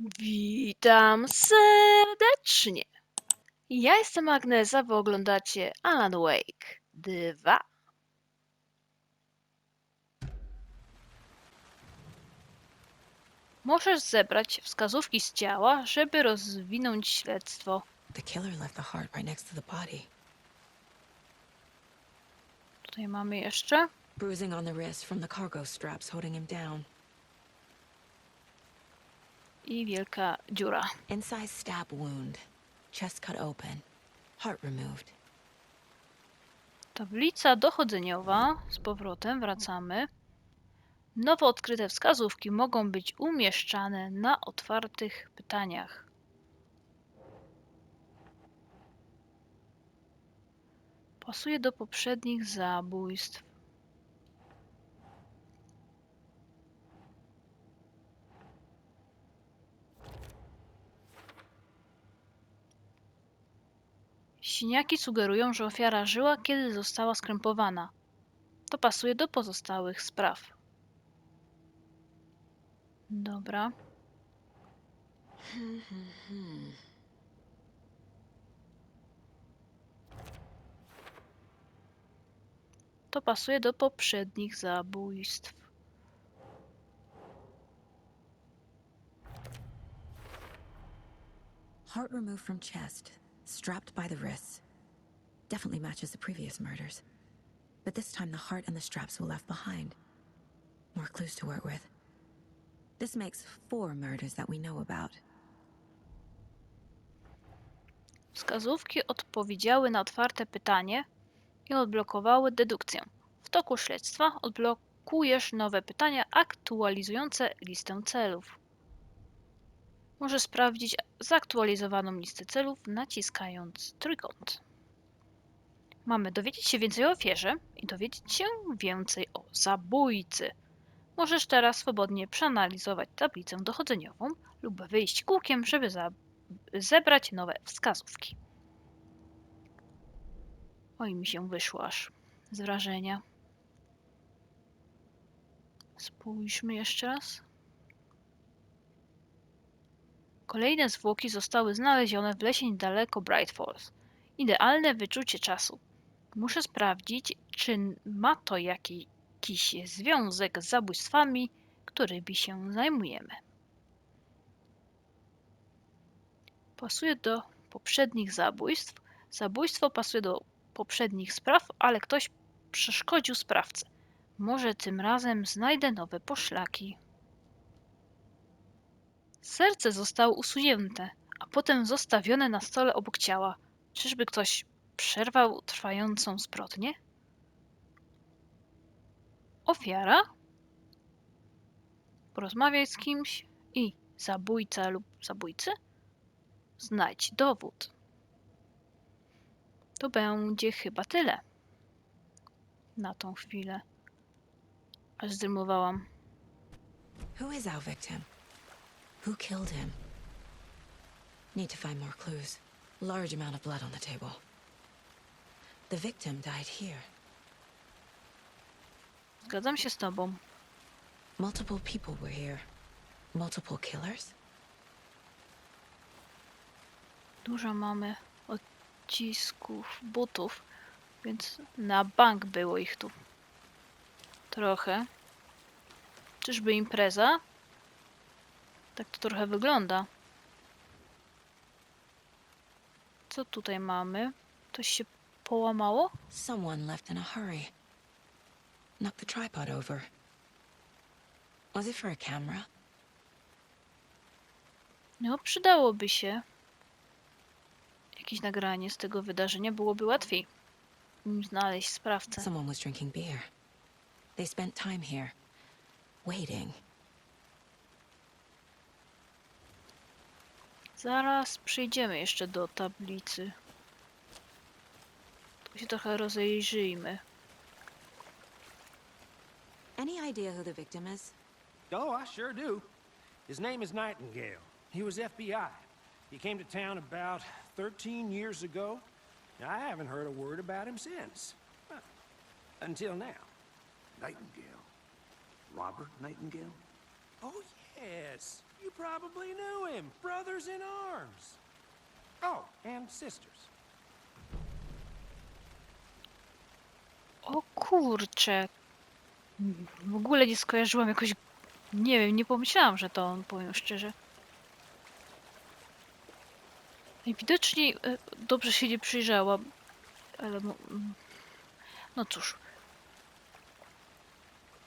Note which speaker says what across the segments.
Speaker 1: Witam serdecznie. Ja jestem Agnesa, wy oglądacie Alan Wake 2. Możesz zebrać wskazówki z ciała, żeby rozwinąć śledztwo.
Speaker 2: The killer left the heart right next to the body.
Speaker 1: Tutaj mamy jeszcze.
Speaker 2: Bruising on the wrist from the cargo straps holding him down.
Speaker 1: I wielka dziura.
Speaker 2: Inside stab wound. Chest cut open. Heart removed.
Speaker 1: Tablica dochodzeniowa. Z powrotem wracamy. Nowo odkryte wskazówki mogą być umieszczane na otwartych pytaniach. Pasuje do poprzednich zabójstw. Siniaki sugerują, że ofiara żyła, kiedy została skrępowana. To pasuje do pozostałych spraw. Dobra. To pasuje do poprzednich zabójstw.
Speaker 2: Heart removed from chest. Strapped by the wrists. Definitely matches the previous murders. But this time the heart and the straps were left behind. More clues to work with. This makes four murders that we know about.
Speaker 1: Wskazówki odpowiedziały na otwarte pytanie i odblokowały dedukcję. W toku śledztwa odblokujesz nowe pytania aktualizujące listę celów. Możesz sprawdzić zaktualizowaną listę celów naciskając trójkąt. Mamy dowiedzieć się więcej o ofierze i dowiedzieć się więcej o zabójcy. Możesz teraz swobodnie przeanalizować tablicę dochodzeniową lub wyjść kółkiem, żeby zebrać nowe wskazówki. Oj, mi się wyszło aż z wrażenia. Spójrzmy jeszcze raz. Kolejne zwłoki zostały znalezione w lesie niedaleko Bright Falls. Idealne wyczucie czasu. Muszę sprawdzić, czy ma to jakiś związek z zabójstwami, którymi się zajmujemy. pasuje do poprzednich zabójstw. Zabójstwo pasuje do poprzednich spraw, ale ktoś przeszkodził sprawcę. Może tym razem znajdę nowe poszlaki. Serce zostało usunięte, a potem zostawione na stole obok ciała. Czyżby ktoś przerwał trwającą zbrodnię? Ofiara? Porozmawiaj z kimś i zabójca lub zabójcy? Znajdź dowód. To będzie chyba tyle. Na tą chwilę. Aż zdrymowałam.
Speaker 2: Who is our victim? Who killed him? Need to find more clues. Large amount of blood on the table. The victim died here.
Speaker 1: Zgadzam się z tobą.
Speaker 2: Multiple people were here. Multiple killers?
Speaker 1: Dużo mamy odcisków butów, więc na bank było ich tu. Trochę. Czyżby impreza? Tak to trochę wygląda. Co tutaj mamy? Coś się połamało?
Speaker 2: Someone left in a hurry. Knocked the tripod over. Was it for a camera?
Speaker 1: No, przydałoby się. Jakieś nagranie z tego wydarzenia byłoby łatwiej znaleźć sprawcę.
Speaker 2: Someone was drinking beer. They spent time here, waiting.
Speaker 1: Zaraz przyjdziemy jeszcze do tablicy. Tylko się trochę rozejrzyjmy.
Speaker 2: Any idea who the victim is?
Speaker 3: Oh, I sure do. His name is Nightingale. He was FBI. He came to town about 13 years ago. I haven't heard a word about him since. Well, Until now.
Speaker 4: Nightingale. Robert Nightingale?
Speaker 3: Oh, yes. You probably knew him. Brothers in arms. Oh, and sisters.
Speaker 1: O kurcze. W ogóle nie skojarzyłam jakoś. Nie wiem, nie pomyślałam, że to on, powiem szczerze. Najwidoczniej e, dobrze się nie przyjrzałam. Ale. mm, No cóż.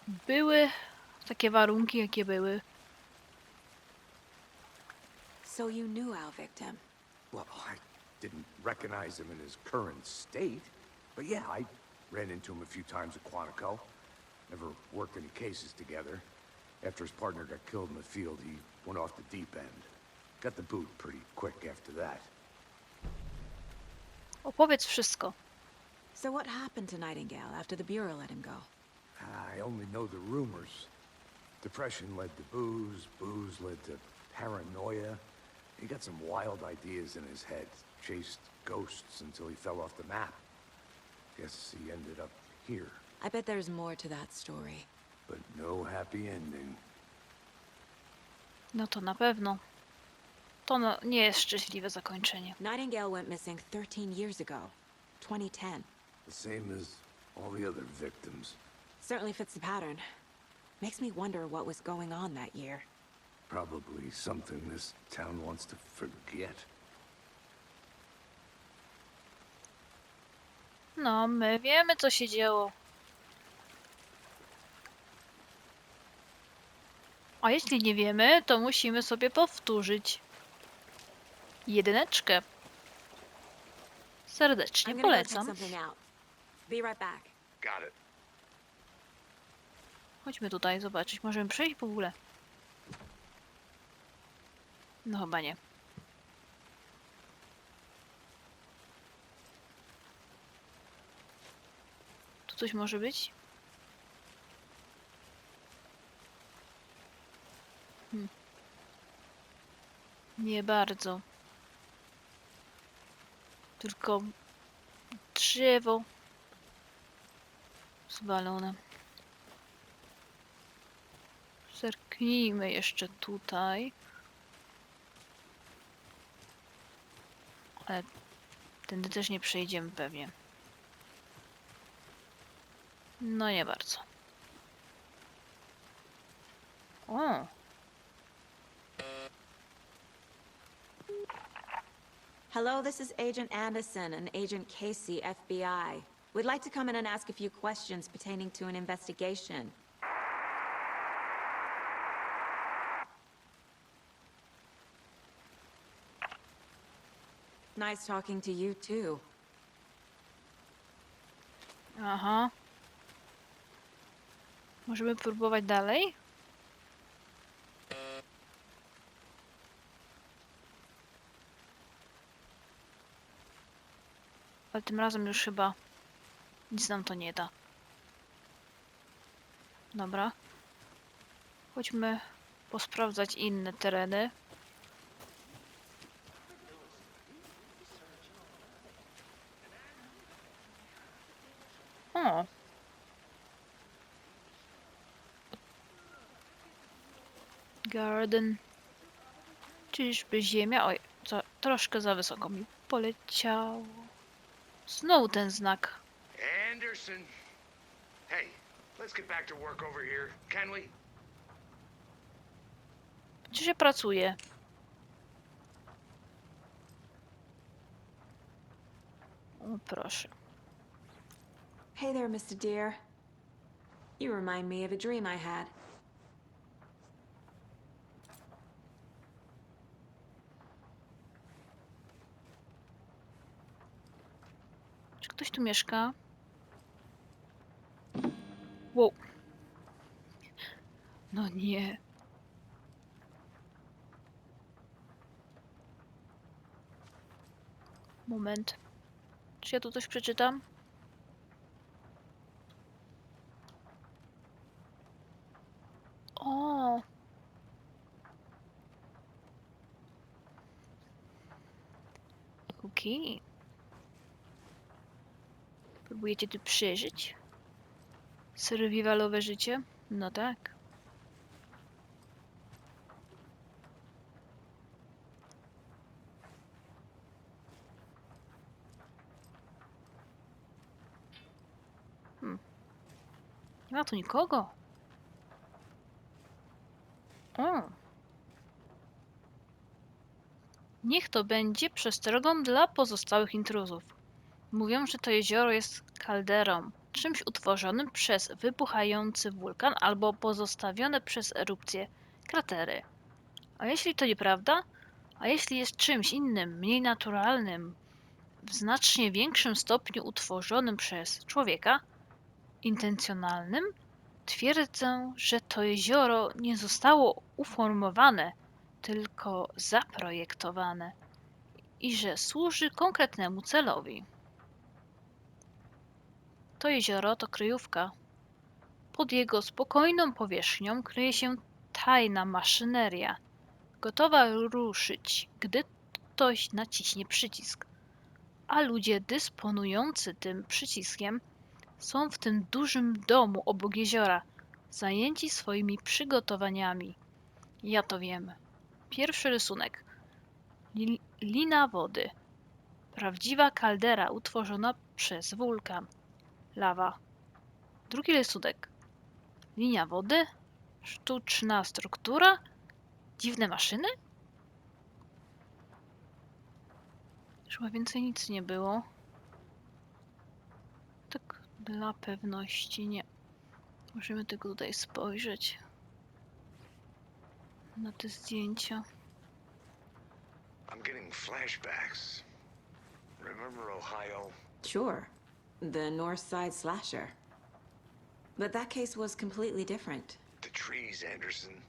Speaker 1: Były takie warunki, jakie były.
Speaker 2: So you knew our victim.
Speaker 4: Well, I didn't recognize him in his current state. But yeah, I ran into him a few times at Quantico. Never worked any cases together. After his partner got killed in the field, he went off the deep end. Got the boot pretty quick after that.
Speaker 1: Opowiedz wszystko.
Speaker 2: So what happened to Nightingale after the Bureau let him go?
Speaker 4: I only know the rumors. Depression led to booze, booze led to paranoia. He got some wild ideas in his head, chased ghosts until he fell off the map. Guess he ended up here,
Speaker 2: I bet there's more to that story.
Speaker 4: but no happy ending.
Speaker 1: No to na pewno. To no, nie jest szczęśliwe zakończenie.
Speaker 2: Nightingale went missing 13 years ago, 2010.
Speaker 4: The same as all the other victims.
Speaker 2: Certainly fits the pattern. Makes me wonder what was going on that year.
Speaker 4: Probably something this town wants to forget.
Speaker 1: No, my wiemy, co się działo. A jeśli nie wiemy, to musimy sobie powtórzyć. Jedyneczkę. Serdecznie polecam.
Speaker 2: something out. Be right back.
Speaker 4: Got it.
Speaker 1: Chodźmy tutaj zobaczyć. Możemy przejść w ogóle. No chyba nie. Tu coś może być? Hmm. Nie bardzo. Tylko drzewo zwalone. Zerknijmy jeszcze tutaj. Ale tędy też nie przejdziemy pewnie. No nie bardzo. O,
Speaker 2: Hello, this is Agent Anderson and Agent Casey, FBI. We'd like to come in and ask a few questions pertaining to an investigation. Nice talking to you, too.
Speaker 1: aha. Możemy próbować dalej? Ale tym razem już chyba nic nam to nie da. Dobra. Chodźmy posprawdzać inne tereny. O, Garden. Czyżby ziemia? Oj, co, troszkę za wysoko mi poleciało. Znowu ten znak.
Speaker 5: Anderson. Hey, let's get back to work over here, can we?
Speaker 1: Gdzie się pracuje? O, proszę.
Speaker 2: Hey there, Mr. Deer. You remind me of a dream I had.
Speaker 1: Ktoś tu mieszka? Wow. No nie. Moment. Czy ja tu coś przeczytam? O. Okej. Próbujecie tu przeżyć? Survivalowe życie? No tak. Hmm. Nie ma tu nikogo. O. Niech to będzie przestrogą dla pozostałych intruzów. Mówią, że to jezioro jest kalderą, czymś utworzonym przez wybuchający wulkan albo pozostawione przez erupcję kratery. A jeśli to nieprawda? A jeśli jest czymś innym, mniej naturalnym, w znacznie większym stopniu utworzonym przez człowieka, intencjonalnym, twierdzę, że to jezioro nie zostało uformowane, tylko zaprojektowane i że służy konkretnemu celowi. To jezioro to kryjówka. Pod jego spokojną powierzchnią kryje się tajna maszyneria, gotowa ruszyć, gdy ktoś naciśnie przycisk. A ludzie dysponujący tym przyciskiem są w tym dużym domu obok jeziora, zajęci swoimi przygotowaniami. Ja to wiem. Pierwszy rysunek. Li- lina wody. Prawdziwa kaldera utworzona przez wulkan. Lawa. Drugi rysunek. Linia wody. Sztuczna struktura. Dziwne maszyny? Chyba więcej nic nie było. Tak dla pewności nie. Możemy tylko tutaj spojrzeć na te zdjęcia.
Speaker 5: I'm getting flashbacks. Remember Ohio?
Speaker 2: Sure. The North Side Slasher. But that case was completely different.
Speaker 5: The trees, Anderson.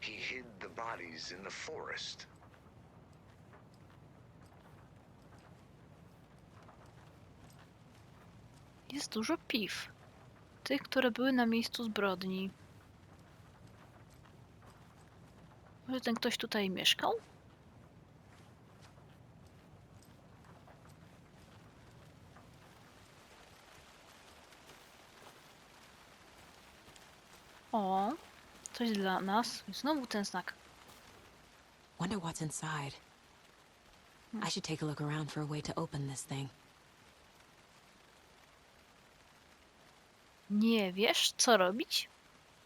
Speaker 5: He hid the bodies in the forest.
Speaker 1: Jest dużo piw. Tych, które były na miejscu zbrodni. Może ten ktoś tutaj mieszkał? O, coś dla nas. I Znowu ten znak.
Speaker 2: Wonder what's inside. I should take a look around for a way to open this thing.
Speaker 1: Nie wiesz, co robić?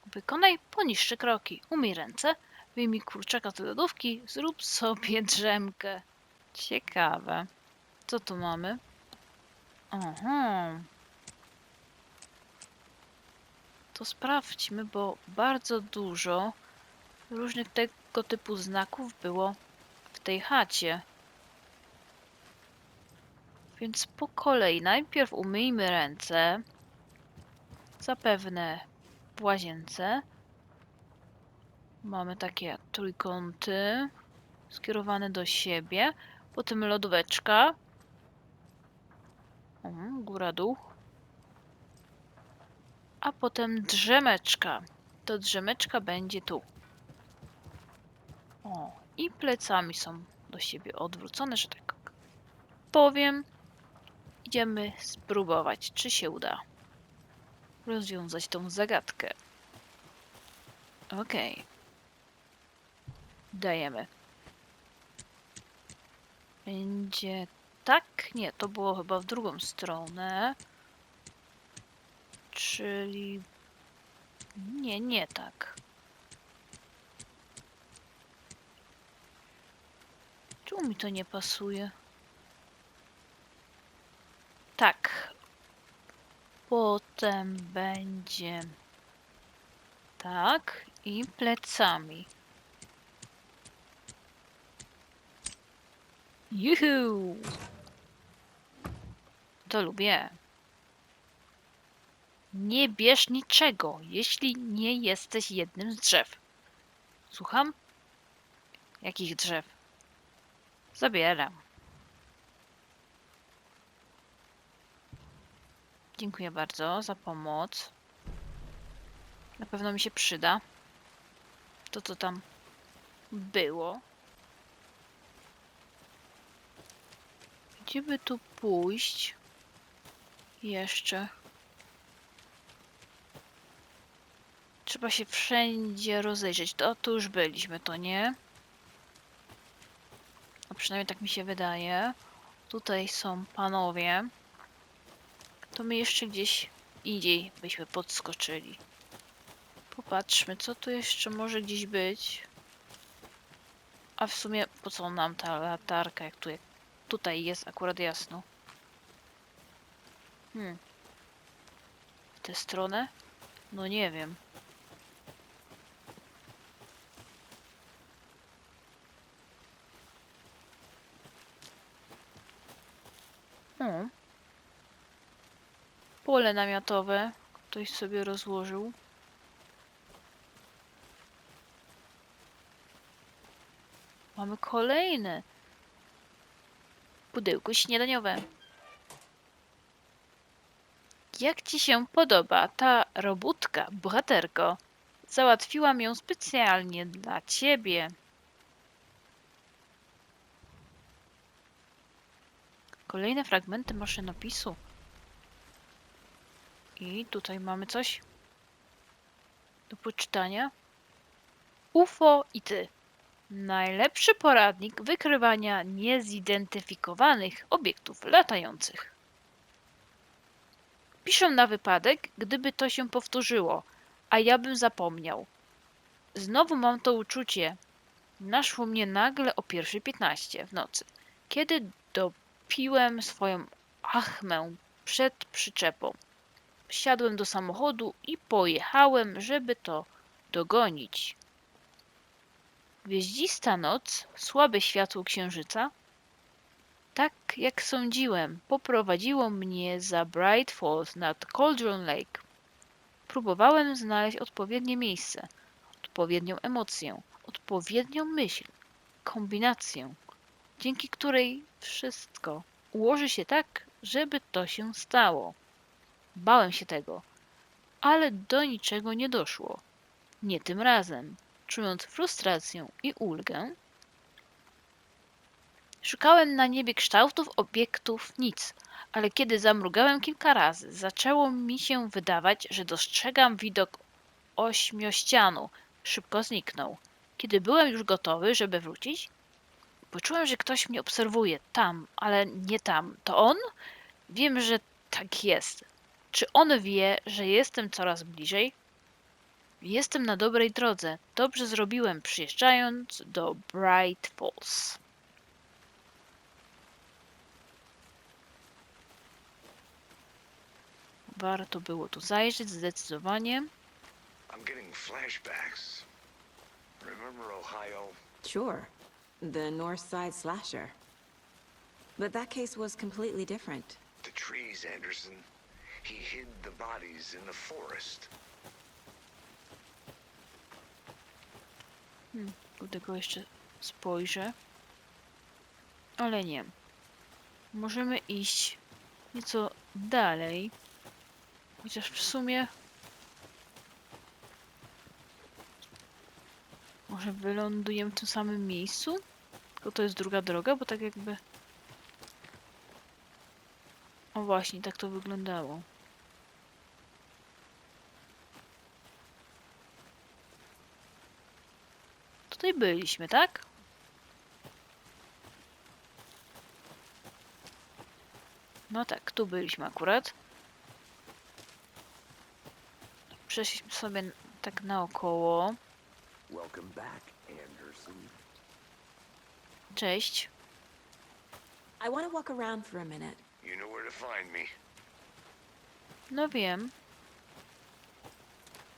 Speaker 1: Wykonaj poniższe kroki. Umyj ręce, wyjmij kurczaka z lodówki, zrób sobie drzemkę. Ciekawe. Co tu mamy? Aha. To sprawdźmy, bo bardzo dużo różnych tego typu znaków było w tej chacie. Więc po kolei najpierw umyjmy ręce. Zapewne w łazience mamy takie trójkąty skierowane do siebie, potem lodóweczka, o, góra dół, a potem drzemeczka. To drzemeczka będzie tu. O, i plecami są do siebie odwrócone, że tak powiem. Idziemy spróbować, czy się uda rozwiązać tą zagadkę. Okej. Dajemy. Będzie tak? Nie, to było chyba w drugą stronę. Czyli... Nie, nie tak. Czemu mi to nie pasuje? Tak, Potem będzie tak i plecami. Juhu! To lubię. Nie bierz niczego, jeśli nie jesteś jednym z drzew. Słucham? Jakich drzew? Zabieram. Dziękuję bardzo za pomoc. Na pewno mi się przyda. To, co tam było. Gdzie by tu pójść? Jeszcze. Trzeba się wszędzie rozejrzeć. To tu już byliśmy, to nie? A przynajmniej tak mi się wydaje. Tutaj są panowie. To my jeszcze gdzieś indziej byśmy podskoczyli. Popatrzmy, co tu jeszcze może gdzieś być. A w sumie po co nam ta latarka, jak tu jak tutaj jest akurat jasno. Hmm. W tę stronę? No nie wiem. O. Namiotowe. Ktoś sobie rozłożył. Mamy kolejne. Pudełko śniadaniowe. Jak ci się podoba ta robótka, bohaterko? Załatwiłam ją specjalnie dla ciebie. Kolejne fragmenty maszynopisu. I tutaj mamy coś do poczytania. UFO i ty. Najlepszy poradnik wykrywania niezidentyfikowanych obiektów latających. Piszę na wypadek, gdyby to się powtórzyło, a ja bym zapomniał. Znowu mam to uczucie. Naszło mnie nagle o 1.15 w nocy, kiedy dopiłem swoją achmę przed przyczepą. Wsiadłem do samochodu i pojechałem, żeby to dogonić. Gwieździsta noc, słabe światło księżyca. Tak jak sądziłem, poprowadziło mnie za Bright Falls nad Cauldron Lake. Próbowałem znaleźć odpowiednie miejsce, odpowiednią emocję, odpowiednią myśl, kombinację, dzięki której wszystko ułoży się tak, żeby to się stało. Bałem się tego, ale do niczego nie doszło. Nie tym razem. Czując frustrację i ulgę, szukałem na niebie kształtów obiektów nic, ale kiedy zamrugałem kilka razy, zaczęło mi się wydawać, że dostrzegam widok ośmiościanu. Szybko zniknął. Kiedy byłem już gotowy, żeby wrócić, poczułem, że ktoś mnie obserwuje tam, ale nie tam. To on? Wiem, że tak jest. Czy on wie, że jestem coraz bliżej? Jestem na dobrej drodze. Dobrze zrobiłem przyjeżdżając do Bright Falls. Warto było tu zajrzeć zdecydowanie.
Speaker 5: I'm getting flashbacks. Remember Ohio?
Speaker 2: Sure. The North Side Slasher. But that case was completely different.
Speaker 5: The trees, Anderson. He hid the bodies in the forest.
Speaker 1: Do tego jeszcze spojrzę. Ale nie. Możemy iść nieco dalej. Chociaż w sumie. Może wylądujemy w tym samym miejscu? Tylko to jest druga droga, bo tak jakby. O właśnie, tak to wyglądało. Tutaj byliśmy, tak? No tak, tu byliśmy akurat. Przeszliśmy sobie tak naokoło. Cześć.
Speaker 2: I want to walk around for a minute.
Speaker 5: You know where to find me.
Speaker 1: No wiem.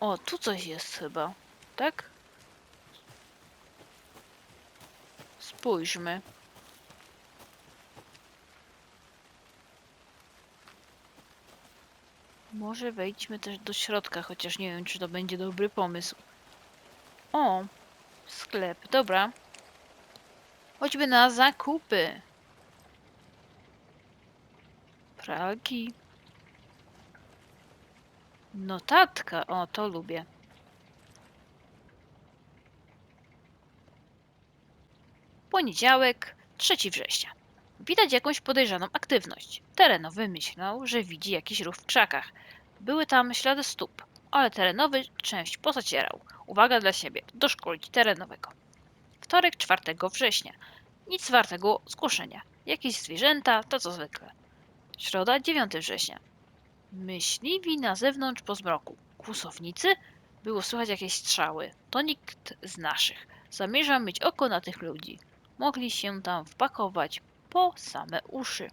Speaker 1: O, tu coś jest chyba. Tak? Spójrzmy. Może wejdźmy też do środka, chociaż nie wiem, czy to będzie dobry pomysł. O, sklep, dobra. Chodźmy na zakupy. Pralki. Notatka, o to lubię. Poniedziałek, 3 września. Widać jakąś podejrzaną aktywność. Terenowy myślał, że widzi jakiś ruch w krzakach. Były tam ślady stóp, ale terenowy część pozacierał. Uwaga dla siebie, doszkolić terenowego. Wtorek, 4 września. Nic wartego zgłoszenia. Jakieś zwierzęta, to co zwykle. Środa, 9 września. Myśliwi na zewnątrz po zmroku. Kłusownicy? Było słychać jakieś strzały. To nikt z naszych. Zamierzam mieć oko na tych ludzi. Mogli się tam wpakować po same uszy.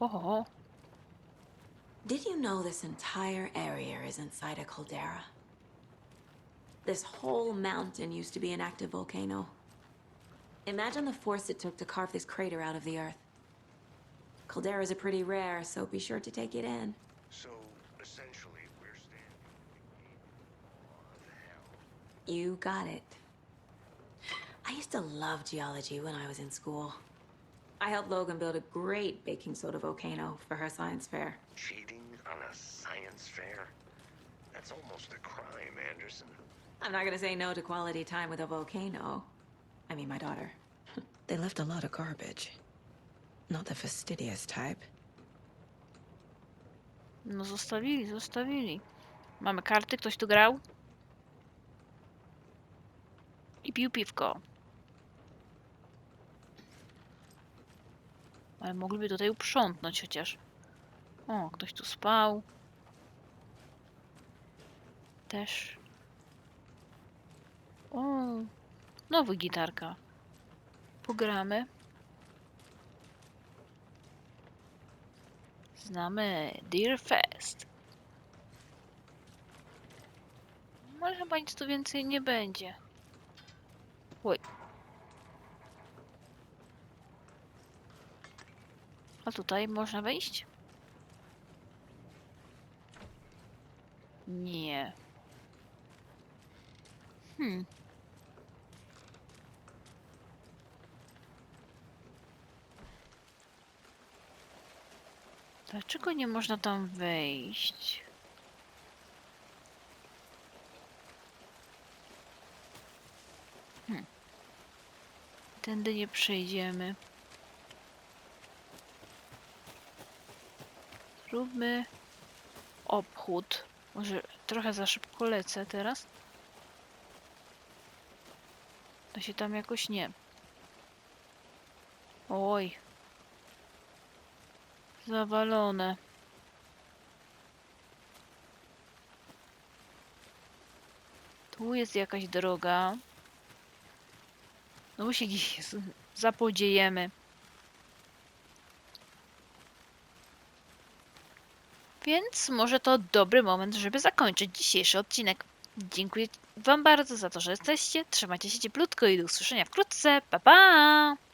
Speaker 1: Oho,
Speaker 2: Did you know this entire area is inside a caldera? This whole mountain used to be an active volcano. Imagine the force it took to carve this crater out of the earth. Calderas are pretty rare, so be sure to take it in.
Speaker 5: So,
Speaker 2: You got it. I used to love geology when I was in school. I helped Logan build a great baking soda volcano for her science fair.
Speaker 5: Cheating on a science fair? That's almost a crime, Anderson.
Speaker 2: I'm not gonna say no to quality time with a volcano. I mean, my daughter. they left a lot of garbage. Not the fastidious type.
Speaker 1: no zostawili, zostawili. Mamy karty, ktoś tu grał? I pił piwko. Ale mogliby tutaj uprzątnąć chociaż. O, ktoś tu spał. Też. O, nowy gitarka. Pogramy. Znamy Dear Fest. Ale chyba nic tu więcej nie będzie. Oj. A tutaj można wejść? Nie. Hmm. Dlaczego nie można tam wejść? Tędy nie przejdziemy. Zróbmy obchód. Może trochę za szybko lecę teraz? To się tam jakoś nie. Oj. Zawalone. Tu jest jakaś droga. No się gdzieś zapodziejemy. Więc może to dobry moment, żeby zakończyć dzisiejszy odcinek. Dziękuję Wam bardzo za to, że jesteście. Trzymajcie się cieplutko i do usłyszenia wkrótce. Pa pa!